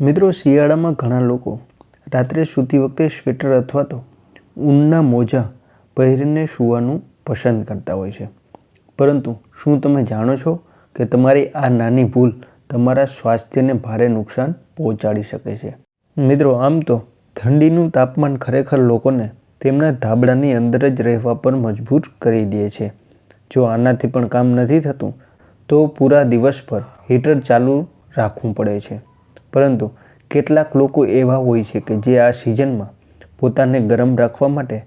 મિત્રો, શિયાળામાં ઘણા લોકો રાત્રે સૂતી વખતે સ્વેટર અથવા તો ઊનના મોજા પહેરીને સૂવાનું પસંદ કરતા હોય છે. પરંતુ શું તમે જાણો છો કે તમારી આ નાની ભૂલ તમારા સ્વાસ્થ્યને ભારે નુકસાન પહોંચાડી શકે છે? મિત્રો, આમ તો ઠંડીનું તાપમાન ખરેખર લોકોને તેમના ધાબળાની અંદર જ રહેવા પર મજબૂર કરી દે છે. જો આનાથી પણ કામ નથી થતું, તો પૂરા દિવસ પર હીટર ચાલુ રાખવું પડે છે. પરંતુ કેટલાક લોકો એવા હોય છે કે જે આ સિઝનમાં પોતાને ગરમ રાખવા માટે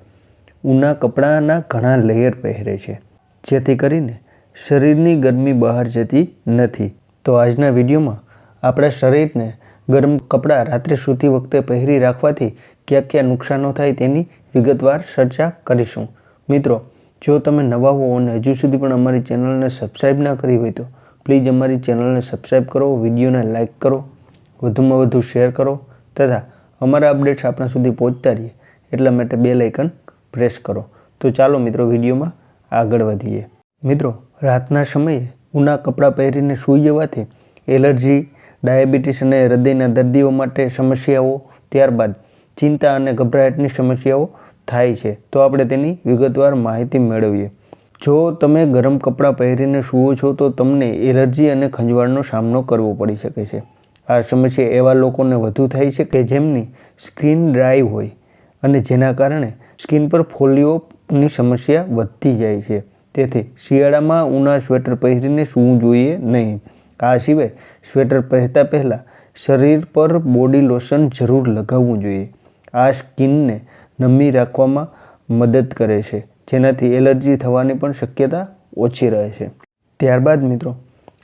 ઊના કપડાના ઘણા લેયર પહેરે છે. જેથી કરીને શરીરની ગરમી બહાર જતી નથી. તો આજના વિડીયોમાં આપણા શરીરને ગરમ કપડાં રાત્રે સૂતી વખતે પહેરી રાખવાથી ક્યાં ક્યાં નુકસાનો થાય તેની વિગતવાર ચર્ચા કરીશું. મિત્રો, જો તમે નવા હો અને હજુ સુધી પણ અમારી ચેનલને સબસ્ક્રાઈબ ના કરી હોય તો પ્લીઝ અમારી ચેનલને સબસ્ક્રાઈબ કરો, વિડીયોને લાઇક કરો વધુમાં વધુ શેર કરો તથા અમારા અપડેટ્સ આપણા સુધી પહોંચતા રહીએ. એટલા માટે બે લાઇકન પ્રેસ કરો. તો ચાલો મિત્રો વિડીયોમાં આગળ વધીએ. મિત્રો, રાતના સમયે ઊના કપડાં પહેરીને સૂઈ જવાથી એલર્જી, ડાયાબિટીસ અને હૃદયના દર્દીઓ માટે સમસ્યાઓ, ત્યારબાદ ચિંતા અને ગભરાટની સમસ્યાઓ થાય છે. તો આપણે તેની વિગતવાર માહિતી મેળવીએ. જો તમે ગરમ કપડાં પહેરીને સૂવો છો તો તમને એલર્જી અને ખંજવાળનો સામનો કરવો પડી શકે છે. આ સમસ્યા એવા લોકોને વધુ થાય છે કે જેમની સ્કિન ડ્રાય હોય અને જેના કારણે સ્કિન પર ફોલિયોની સમસ્યા વધતી જાય છે. તેથી શિયાળામાં ઉના સ્વેટર પહેરીને સૂવું જોઈએ નહીં. આ સિવાય સ્વેટર પહેરતા પહેલાં શરીર પર બોડી લોશન જરૂર લગાવવું જોઈએ. આ સ્કિનને નમી રાખવામાં મદદ કરે છે. જેનાથી એલર્જી થવાની પણ શક્યતા ઓછી રહે છે. ત્યારબાદ મિત્રો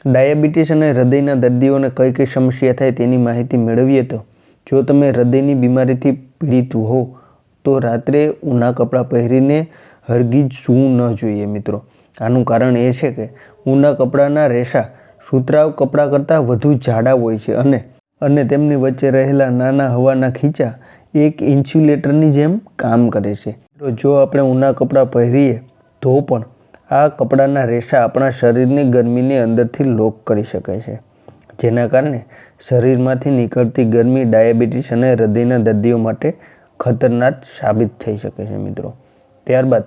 ડાયાબિટીસ અને હૃદયના દર્દીઓને કઈ કઈ સમસ્યા થાય તેની માહિતી મેળવીએ તો? જો તમે હૃદયની બીમારીથી પીડિત હો, તો રાત્રે ઊના કપડાં પહેરીને હરગીજ સૂવું ન જોઈએ મિત્રો. આનું કારણ એ છે કે ઊના કપડાના રેસા સુતરાવ કપડાં કરતાં વધુ જાડા હોય છે અને અને તેમની વચ્ચે રહેલા નાના હવાના ખીચા એક ઇન્સ્યુલેટરની જેમ કામ કરે છે. જો આપણે ઊના કપડાં પહેરીએ તો પણ આ કપડાના રેસા આપણા શરીરની ગરમીને અંદરથી લોક કરી શકે છે, જેના કારણે શરીરમાંથી નીકળતી ગરમી, ડાયાબિટીસ અને હૃદયના દર્દીઓ માટે ખતરનાક સાબિત થઈ શકે છે મિત્રો. ત્યારબાદ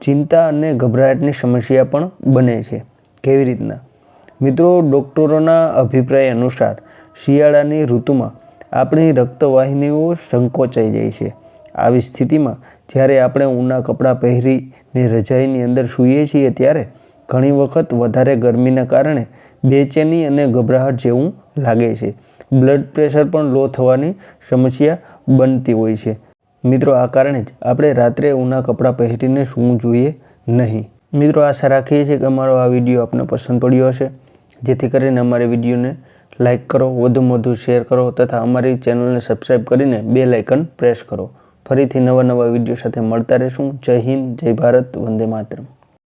ચિંતા અને ગભરાટની સમસ્યા પણ બને છે. કેવી રીતના? મિત્રો, ડૉક્ટરોના અભિપ્રાય અનુસાર શિયાળાની ઋતુમાં આપણી રક્તવાહિનીઓ સંકોચાઈ જાય છે. આવી સ્થિતિમાં જ્યારે આપણે ઊના કપડાં પહેરીને રજાઈની અંદર સૂઈએ છીએ ત્યારે ઘણી વખત વધારે ગરમીના કારણે બેચેની અને ગભરાહટ જેવું લાગે છે. બ્લડ પ્રેશર પણ લો થવાની સમસ્યા બનતી હોય છે. મિત્રો, આ કારણે જ આપણે રાત્રે ઊના કપડાં પહેરીને સૂવું જોઈએ નહીં. મિત્રો, આશા રાખીએ છીએ કે અમારો આ વીડિયો આપને પસંદ પડ્યો હશે. જેથી કરીને અમારી વિડીયોને લાઇક કરો, વધુમાં વધુ શેર કરો તથા અમારી ચેનલને સબસ્ક્રાઈબ કરીને બે લાઇકન પ્રેસ કરો. ફરીથી નવા નવા વીડિયો સાથે મળતા રહીશું. જય હિન્દ જય ભારત વંદે માતરમ.